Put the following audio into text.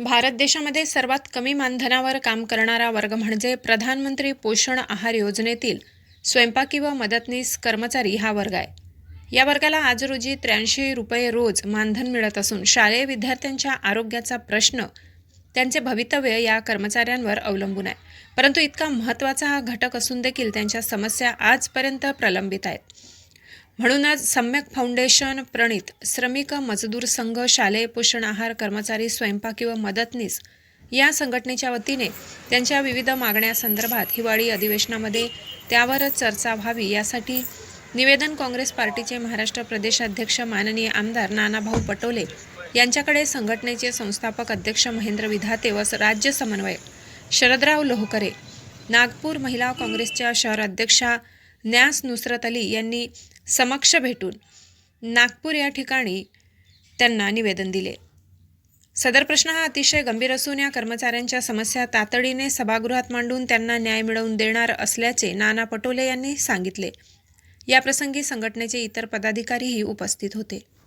भारत देशामध्ये सर्वात कमी मानधनावर काम करणारा वर्ग म्हणजे प्रधानमंत्री पोषण आहार योजनेतील स्वयंपाकी व मदतनीस कर्मचारी हा वर्ग आहे. या वर्गाला आज रोजी त्र्याऐंशी रुपये रोज मानधन मिळत असून शालेय विद्यार्थ्यांच्या आरोग्याचा प्रश्न त्यांचे भवितव्य या कर्मचाऱ्यांवर अवलंबून आहे. परंतु इतका महत्त्वाचा हा घटक असून देखील त्यांच्या समस्या आजपर्यंत प्रलंबित आहेत. म्हणूनच सम्यक फाउंडेशन प्रणित श्रमिक मजदूर संघ शालेय पोषण आहार कर्मचारी स्वयंपाकी व मदतनीस या संघटनेच्या वतीने त्यांच्या विविध मागण्यासंदर्भात हिवाळी अधिवेशनामध्ये त्यावर चर्चा व्हावी यासाठी निवेदन काँग्रेस पार्टीचे महाराष्ट्र प्रदेश अध्यक्ष माननीय आमदार नानाभाऊ पटोले यांच्याकडे संघटनेचे संस्थापक अध्यक्ष महेंद्र विधाते व राज्य समन्वयक शरदराव लोहकरे नागपूर महिला काँग्रेसच्या शहर अध्यक्षा न्यास नुसरत अली यांनी समक्ष भेटून नागपूर या ठिकाणी त्यांना निवेदन दिले. सदर प्रश्न हा अतिशय गंभीर असून या कर्मचाऱ्यांच्या समस्या तातडीने सभागृहात मांडून त्यांना न्याय मिळवून देणार असल्याचे नाना पटोले यांनी सांगितले. याप्रसंगी संघटनेचे इतर पदाधिकारीही उपस्थित होते.